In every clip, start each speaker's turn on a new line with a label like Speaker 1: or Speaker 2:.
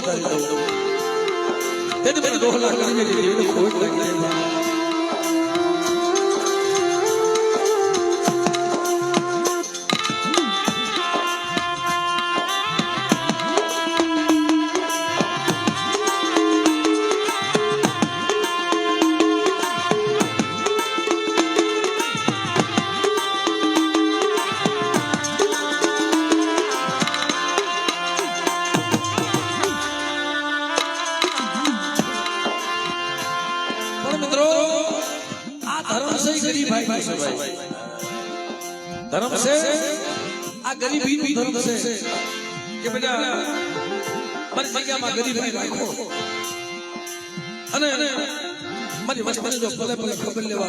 Speaker 1: વધારી દઉં તેથી મને ડોહલા કરીને જીવને ખોટ લાગી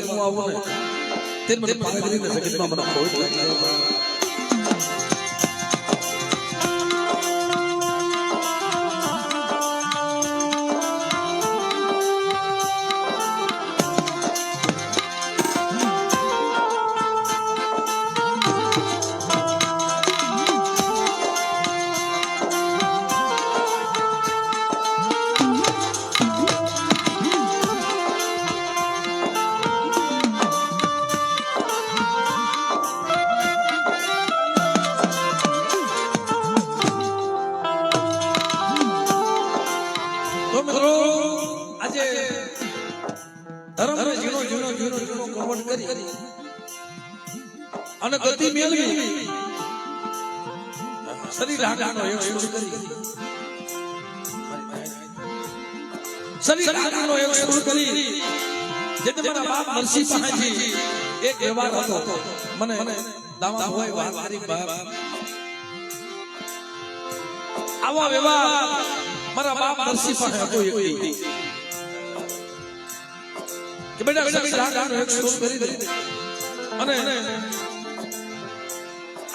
Speaker 1: ખબર લેવા ન આવો ને તે મને પાગડીને જગતમાં મને ખોટ જે તમારા બાપ નરસિંહ પાસેથી એક વ્યવહાર હતો. મને દાવા હોય વાત મારી બાપ. આવો વ્યવહાર. મારા બાપ નરસિંહ પાસે હતો એક કે બેટા શરીર હાકાનો એક શરૂ કરી દે. અને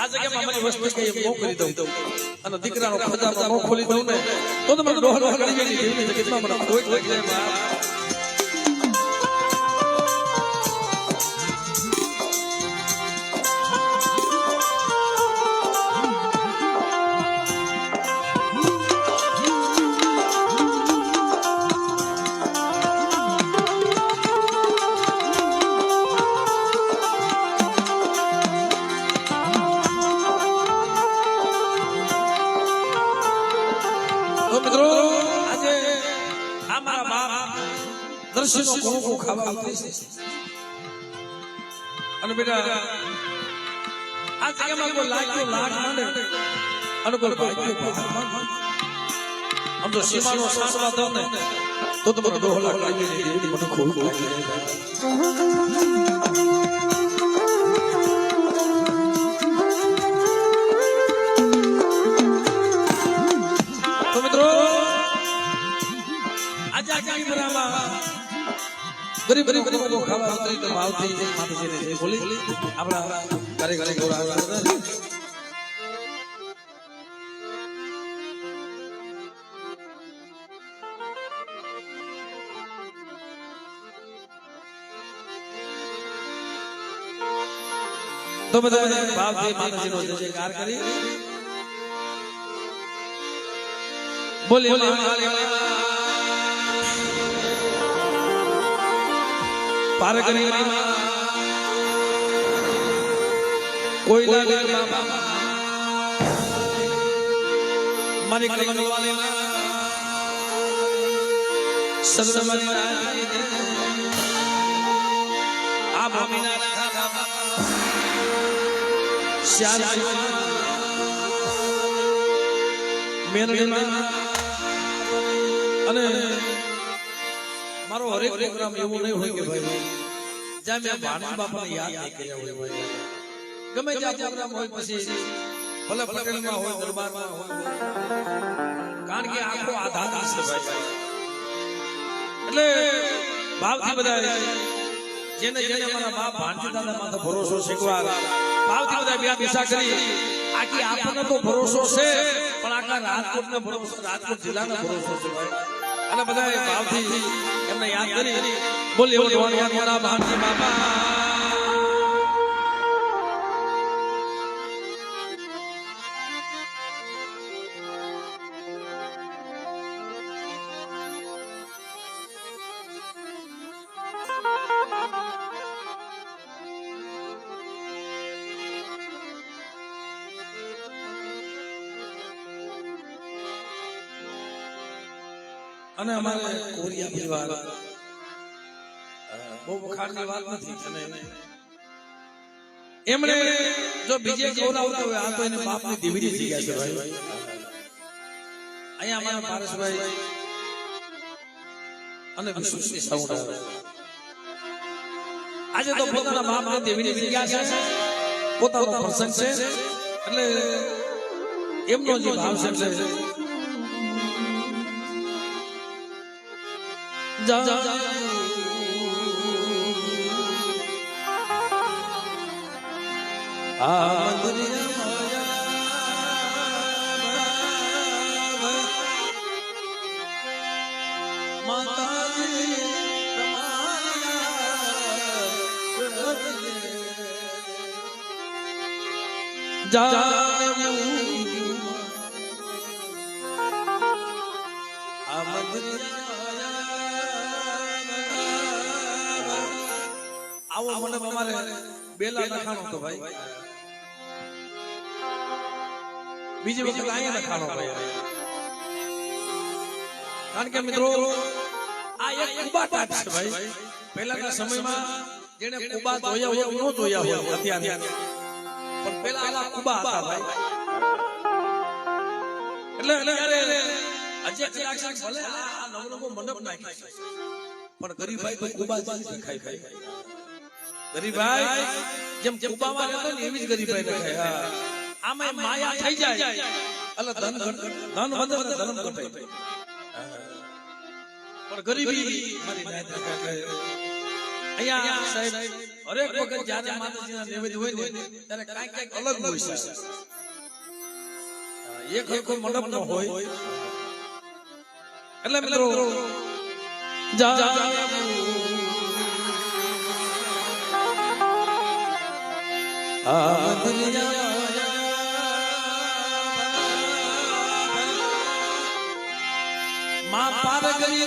Speaker 1: આ જગ્યામાં મારી વસ્તુ કઈ એમ મોકલી દઉં. અને દીકરાનો ખજાનો મોં ખોલી દઉં ને તો ડોહલ ગઈ મને કોઈ લાગી જાય તો મિત્રો આજે આ મારા બાપ દર્શનો કોકો ખાવા ઉતરી છે અને બેટા આ જગ્યામાં કોઈ લાગ્યો લાગ માંડે? અને કોઈ આમ તો સીમાનો સાસવા દો ને, તો તો મને દોહ લાગી મને ખૂબ લાગી ગરીબ ગરીબ લોકો ખાવા ઉતરી તો ભાવથી માતાજીને જય બોલી આપણા કાર્યક્રમ જોડાવા તો બધા ભાવથી માતાજીનો જય જયકાર કરી બોલે પાર કરી કોઈ લાગે મારી કલમ વાલે સદમની આ ભૂમિના શ્યામ મેરડીમાં અને મારો હરેક પ્રોગ્રામ એવું નહીં હોય કે ભાઈ જ્યાં મેં ભાનુ બાપાને યાદ નહીં કર્યા હોય ભાઈ. ગમે ત્યાં પ્રોગ્રામ હોય પછી ભલે પટેલમાં હોય દરબારમાં હોય કારણ કે આખો આધાર છે ભાઈ એટલે ભાવથી બધા જેને જેને મારા બાપ ભાનજી દાદા માથે ભરોસો શીખવા ભાવથી બધા બે દિશા કરી આખી આપણને તો ભરોસો છે પણ આખા રાજકોટ ને ભરોસો રાજકોટ જિલ્લાનો ભરોસો છે ભાઈ અને બધા ભાવથી એમને યાદ કરી બોલી બોલી બાપા અને અમારે કોરિયા પરિવાર અ, બહુ વખાણની વાત નથી અને એમણે જો બીજે ગૌરવતા હોય આ તો એને બાપની દીવડી થઈ ગયા છે ભાઈ અહીંયા અમારા પારસભાઈ અને વિશ્વની સાઉન્ડ આવે આજે તો પોતાના બાપની દેવીની થઈ ગયા છે પોતાનો પ્રસંગ છે એટલે એમનો જે ભાવ છે એટલે જા જા આ માતાજી આવો મને તમારે બેલા લખાણો તો ભાઈ. બીજી વખત અહીંયા લખાણો ભાઈ. કારણ કે મિત્રો આ એક કુબાટાટ છે ભાઈ. પહેલાના સમયમાં જેને કુબા જોયા હોય ન જોયા હોય અત્યારે પણ પેલા આલા કુબા હતા ભાઈ. એટલે એટલે અજય છે ભલે આ નવ નવો મંડપ નાખી પણ પણ ગરીબાઈ તો કુબા જ દેખાય ભાઈ. ગરીબાઈ જેમ કુબામાં રહેતો ને એવી જ ગરીબાઈ દેખાય હા. આમાં માયા થઈ જાય એટલે ધન ઘટ- ધન વધે ને ધર્મ ઘટે પણ ગરીબી મારી નાત દેખાય. અહીંયા સાહેબ હરેક વખત જ્યારે માતાજીના નૈવેદ્ય હોય ને ત્યારે કાંઈક કાંઈક અલગ હોય છે એક હરખો મંડપ નો હોય એટલે મિત્રો જા આ દુનિયા માં પાર કરી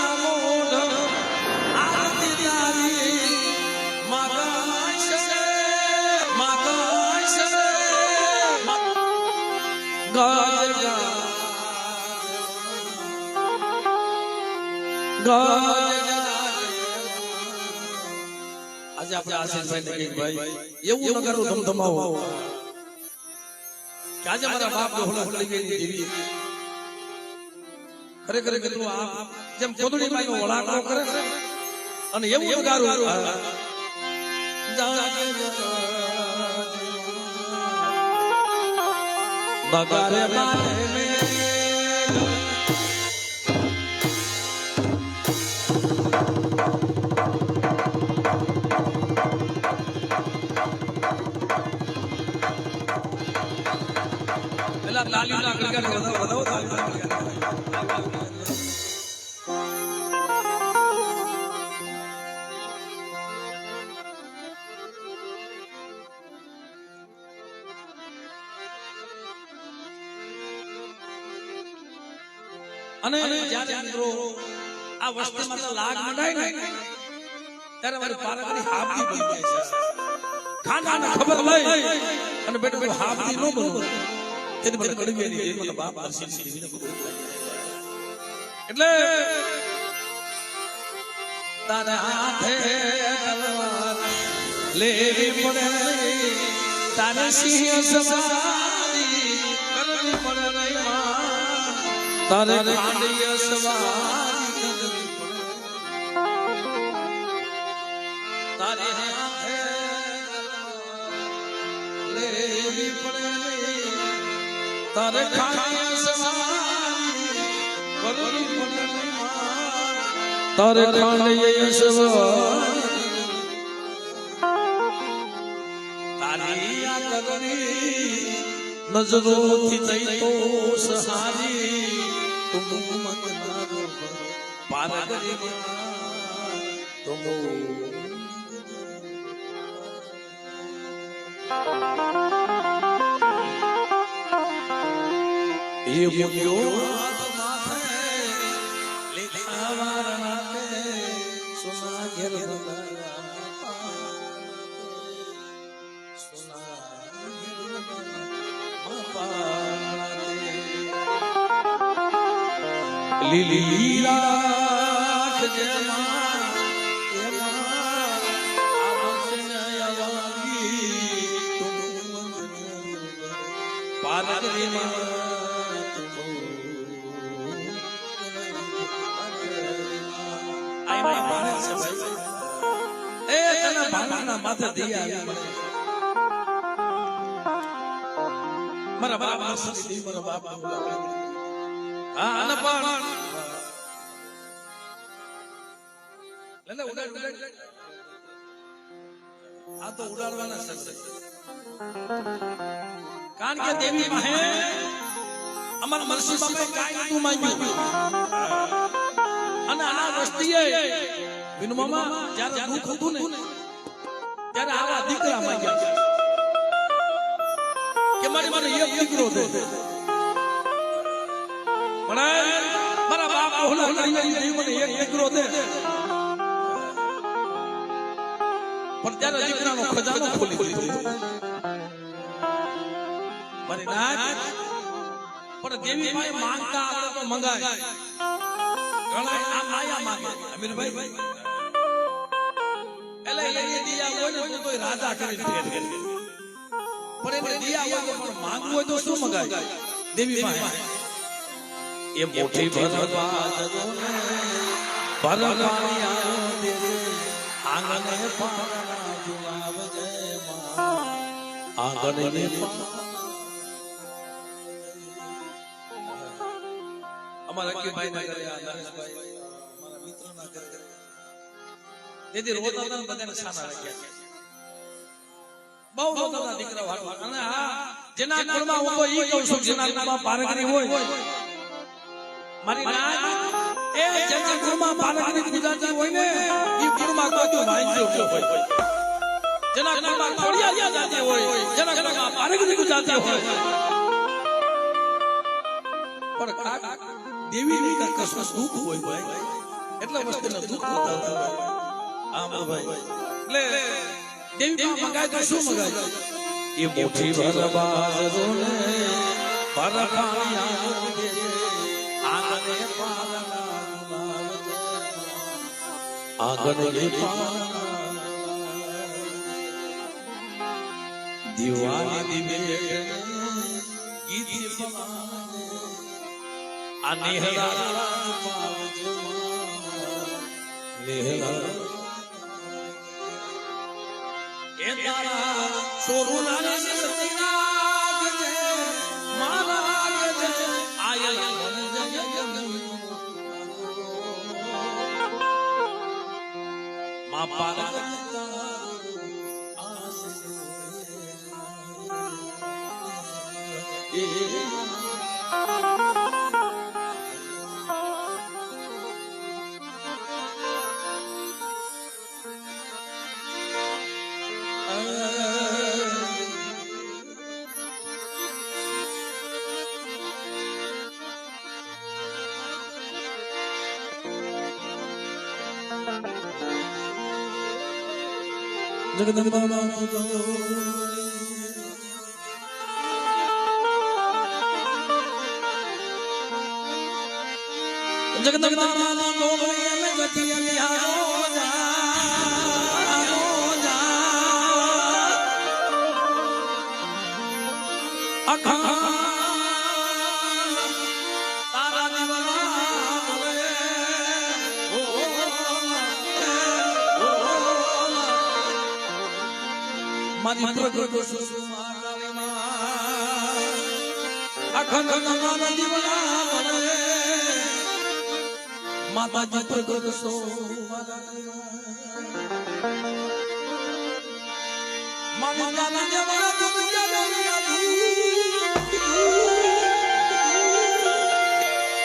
Speaker 1: આજે આપણે આશીષભાઈ ને ભાઈ, એવું નગરો ધમધમાવો. કે આજે મારા બાપ ને હોલા ખરેખર કીધું આ જેમ કોદડી માં કરે, અને એવું નગારું બગારે મારે મેં લાલીના ગળગાને વધાવો વધાવો અને જ્યારે મિત્રો આ વસ્તુમાં તો લાગ મંડાય ને ત્યારે મારી પારકની હાબદી બની જાય છે. ખાનાને ખબર લઈ અને બેટો હાબદી નો બનો. તેથી મને કડવી એની મને બાપ દર્શન. એટલે તારા હાથે લેવી પડે તારે સિંહ સવારી કરવી પડે. તારે ખાંડિય સવારી તારે હાથે લેવી પડે તારે પડે તારે સવારી તારી નજરોથી થઈ તો સહારી. તુમ મત મારો પાર કરી તુમ એ મુક્યો હાથ માથે લીધા મારા તને ભાણાના માથે દિયા આવી મને. મારા બાપ માસી દી મારા બાપ હા અને પણ લે લે ઉડાડ ઉડાડ આ તો ઉડાડવાના છે કારણ કે દેવી માહે અમાર મરસી બાપે કાઈ નતું માંગ્યું અને આ વસ્તીએ વિનુ મામા જ્યારે દુઃખ હતું ને ત્યારે આવા દીકરા માંગ્યા કે મારી મને એક દીકરો છે. પણ મારા બાપ ઓલા કરીને મને એક દીકરો છે. પણ ત્યારે દીકરાનો ખજાનો ખોલી દીધો મારી નાથ પણ દેવી ભાઈ માંગતા આવે તો મંગાય. ઘણા આ માયા માંગે. અમીરભાઈ. ને તો તોય રાજા કરીને ફેર કરે. પણ એને દિયા હોય તો પણ માંગવું હોય તો શું મંગાય દેવી પાસે એ મોટી ભરવા જગોને ભરવાની આવે આંગણે પારણા ઝુલાવજે માં આંગણે અમારા અકીભાઈ ના કરે આ નરેશભાઈ અમારા મિત્ર ના કરે તેથી રોતા હતા ને બધાને સાના રાખ્યા બહુ રોતા દીકરા વાળો અને હા જેના કુળમાં હું તો ઈ કહું છું જેના કુળમાં પારગરી હોય. મારી નાત એ જેના કુળમાં પારગરી ગુજરાતી હોય ને ઈ કુળમાં કોઈ ભાંજ્યો ગયો હોય. જેના કુળમાં ખોડિયા જાતે હોય જેના કુળમાં પારગરી ગુજરાતી હોય. પણ દેવીની કશું દુઃખ હોય ભાઈ. એટલા વસ્તુને દુઃખ હોતા ભાઈ આમ ભાઈ. એટલે દેવી માં મંગાય તો શું મંગાય એ મુઠ્ઠી ભર બાજરો ને ભર પાણી આવજે આંગણે પારણા ઝુલાવજે આંગણે પારણા દિવાળી દિવે ગીત ફલાણે આ નેહલા પાવજો નેહલા તારા સોરુના ને સતીના ગજે મારા ગજે આયલ મન જગ મા પાર્વતી એ જગદંબા ગોગળી પ્રગટ અખંડ નમન દીવડા મને માતાજી પ્રગટ સોમાળામાં મામા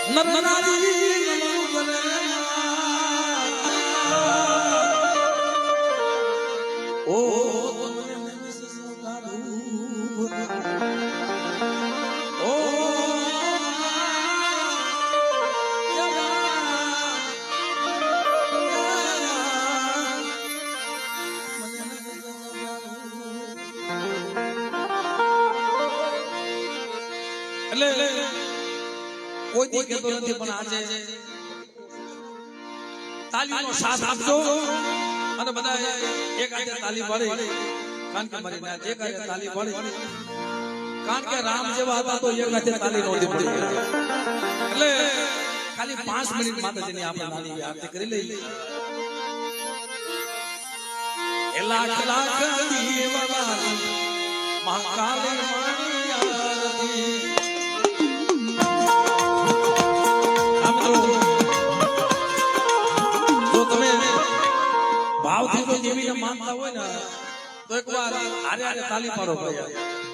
Speaker 1: નર નારી નમો તાલીનો સાથ આપજો. અને બધા એક આજે તાલી પાડી કારણ કે મારી નાત એક આજે તાલી પાડી કારણ કે રામ જેવા હતા તો એક આજે તાલી નહોતી પડી એટલે ખાલી પાંચ મિનિટ માતાજીની આપણે નાની આરતી કરી લઈ લાખ લાખ દીવડા મહાકાળી માની આરતી. દેવીને માનતા હોય ને. તો એકવાર હારે હારે તાલી પાડો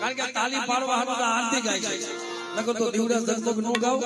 Speaker 1: કારણ કે તાલી પાડવા તો આરતી ગાય છે. નકર તો દીવડા જગમગ નો ગાવ.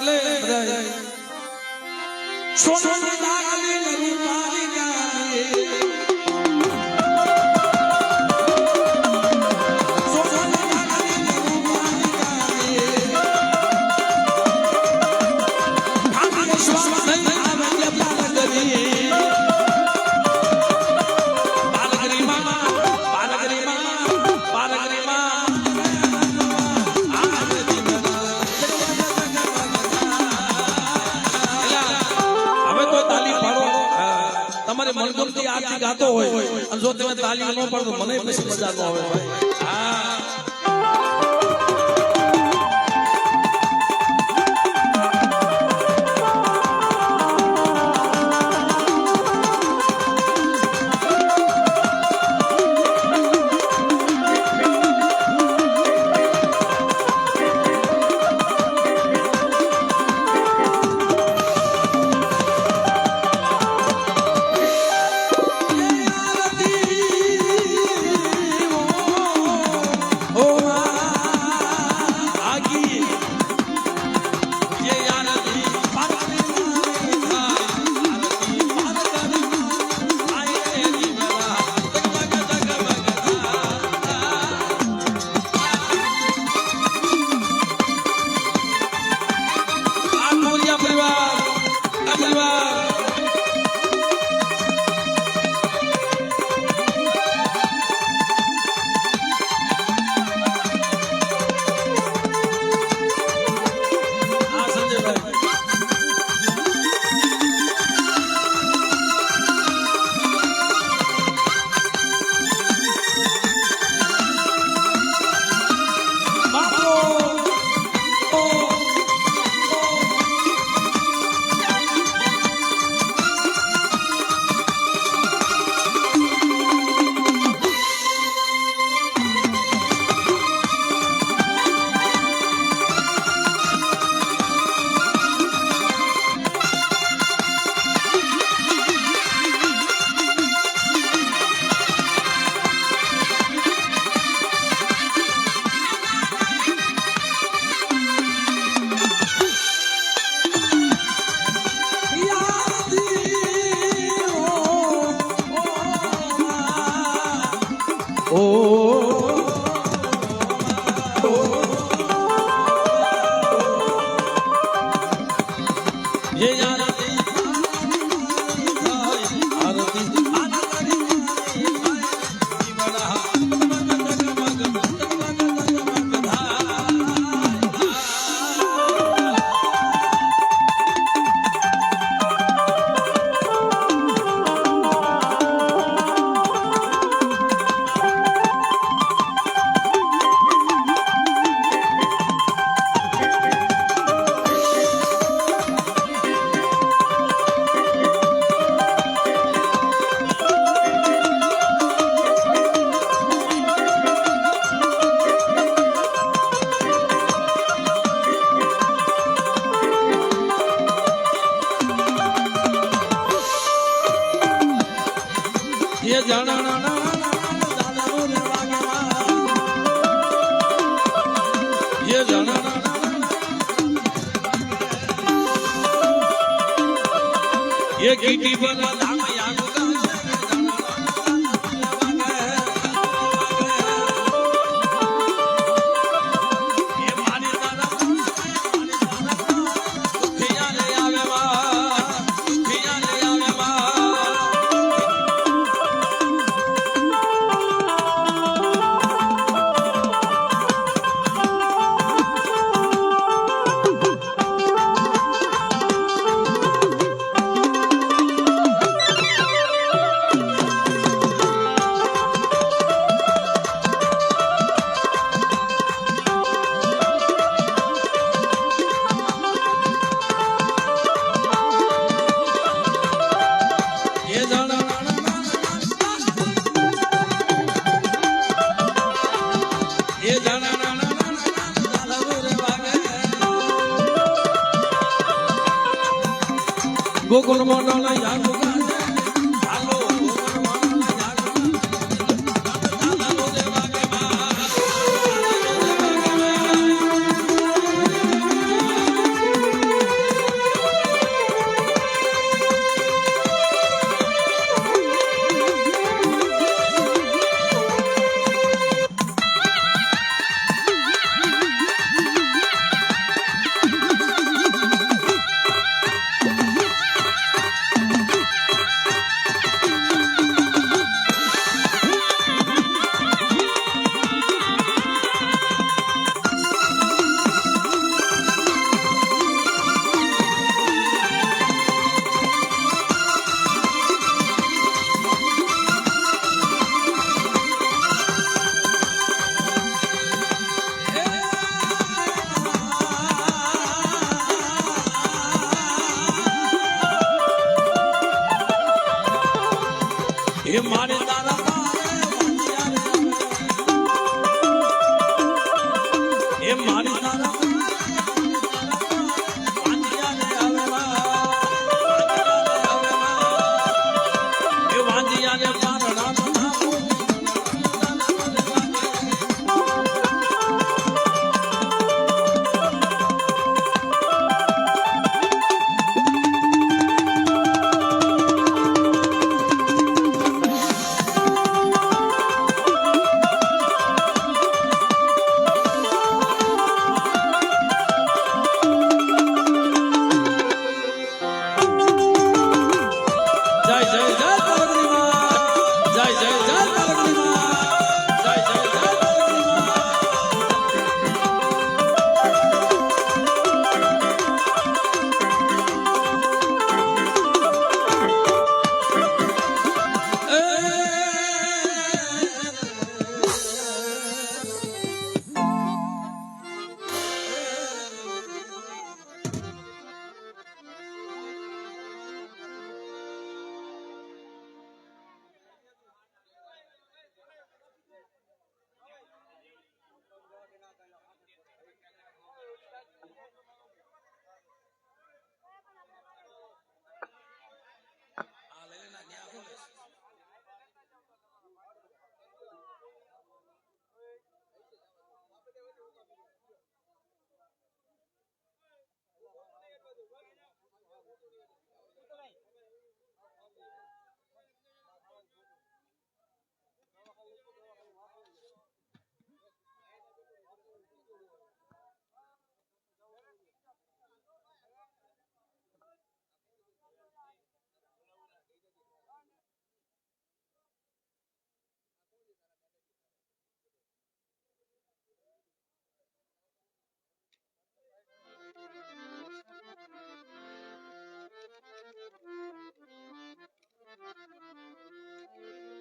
Speaker 1: એટલે બધાય સોનાની લાગણી ને રૂપાની ગાડી. જો તમે તાલીમ ન પાડો મને પછી મજા ન આવે ભાઈ. Oh. એ જાણા એ જાણા એ ગીટી બના ભગવાનના યાદ Thank you.